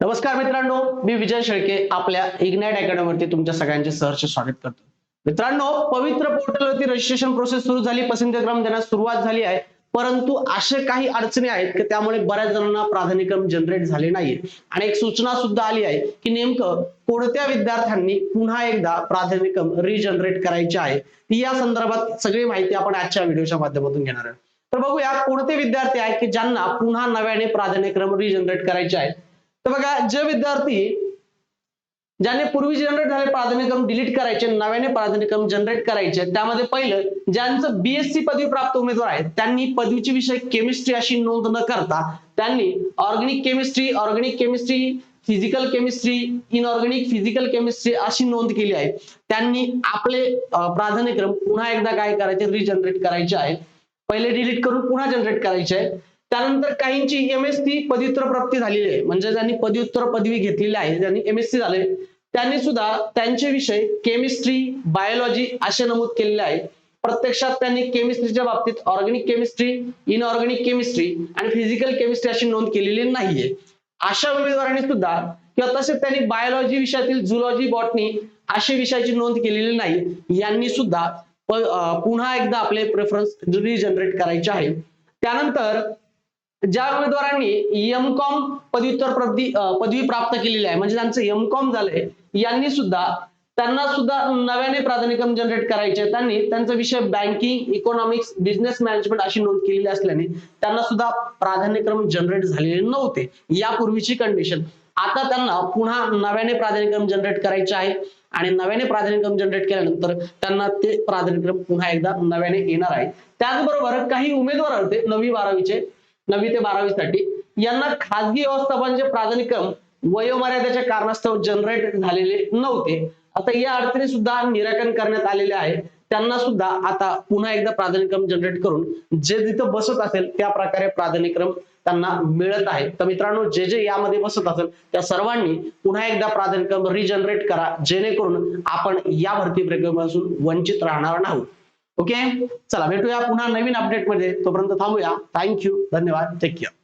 नमस्कार मित्रांनो मी विजय शेळके आपल्या इग्नाइट अकॅडमीवरती तुमच्या सगळ्यांचे सहर्ष स्वागत करतो. मित्रांनो पवित्र पोर्टलवरती रजिस्ट्रेशन प्रोसेस सुरू झाली पसंतीक्रम देण्यास सुरुवात झाली आहे. परंतु असे काही अडचणी आहेत की त्यामुळे बऱ्याच जणांना प्राधान्यक्रम जनरेट झाले नाहीये. आणि एक सूचना सुद्धा आली आहे की नेमकं कोणत्या विद्यार्थ्यांनी पुन्हा एकदा प्राधान्यक्रम रिजनरेट करायचे आहे ती या संदर्भात सगळी माहिती आपण आजच्या व्हिडिओच्या माध्यमातून घेणार आहोत. तर बघूया कोणते विद्यार्थी आहेत की ज्यांना पुन्हा नव्याने प्राधान्यक्रम रिजनरेट करायचे आहेत तर बघा जे विद्यार्थी ज्याने पूर्वी जनरेट झाले प्राधान्यक्रम डिलीट करायचे नव्याने प्राधान्यक्रम जनरेट करायचे त्यामध्ये पहिलं ज्यांचं बीएससी पदवी प्राप्त उमेदवार आहेत त्यांनी पदवीची विषय केमिस्ट्री अशी नोंद न करता त्यांनी organic chemistry organic chemistry physical chemistry inorganic physical chemistry अशी नोंद केली आहे. त्यांनी आपले प्राधान्यक्रम पुन्हा एकदा काय करायचे? रिजनरेट करायचे आहे पहिले डिलीट करून पुन्हा जनरेट करायचे आहे त्यानंतर काहींची एम एस सी पदव्युत्तर प्राप्ती झालेली आहे. म्हणजे ज्यांनी पदव्युत्तर पदवी घेतलेली आहे ज्यांनी सी झाले त्यांनी सुद्धा त्यांचे विषय केमिस्ट्री बायोलॉजी असे नमूद केलेले आहे प्रत्यक्षात त्यांनी केमिस्ट्रीच्या बाबतीत ऑर्गॅनिक केमिस्ट्री इनऑर्गॅनिक केमिस्ट्री आणि फिजिकल केमिस्ट्री अशी नोंद केलेली नाहीये. अशा उमेदवारांनी सुद्धा किंवा तसेच त्यांनी बायोलॉजी विषयातील झुलॉजी बॉटनी अशी विषयाची नोंद केलेली नाही यांनी सुद्धा पुन्हा एकदा आपले प्रेफरन्स रिजनरेट करायचे आहे. त्यानंतर ज्या उमेदवारांनी एम कॉम पदव्युत्तर पदवी पदवी प्राप्त केलेली आहे म्हणजे त्यांचं एम कॉम झालंय यांनी सुद्धा त्यांना सुद्धा नव्याने प्राधान्यक्रम जनरेट करायचे त्यांनी त्यांचा विषय बँकिंग इकॉनॉमिक्स बिझनेस मॅनेजमेंट अशी नोंद केलेली असल्याने त्यांना सुद्धा प्राधान्यक्रम जनरेट झालेले नव्हते. यापूर्वीची कंडिशन आता त्यांना पुन्हा नव्याने प्राधान्यक्रम जनरेट करायचे आहे आणि नव्याने प्राधान्यक्रम जनरेट केल्यानंतर त्यांना ते प्राधान्यक्रम पुन्हा एकदा नव्याने येणार आहे. त्याचबरोबर काही उमेदवार होते नववी बारावीचे. नववी ते बारावीसाठी. यांना खासगी व्यवस्थापनाचे प्राधान्यक्रम वयोमर्यादेच्या कारणास्तव जनरेट झालेले नव्हते. आता या अडचणी सुद्धा निराकरण करण्यात आलेले आहे. त्यांना सुद्धा आता पुन्हा एकदा प्राधान्यक्रम जनरेट करून जे जिथं बसत असेल त्या प्रकारे प्राधान्यक्रम त्यांना मिळत आहे. तर मित्रांनो जे जे यामध्ये बसत असेल त्या सर्वांनी पुन्हा एकदा प्राधान्यक्रम रिजनरेट करा जेणेकरून आपण या भरती प्रक्रियेपासून वंचित राहणार नाहोत ओके चला भेटूया पुन्हा नवीन अपडेटमध्ये तोपर्यंत थांबूया. थँक्यू धन्यवाद. Take care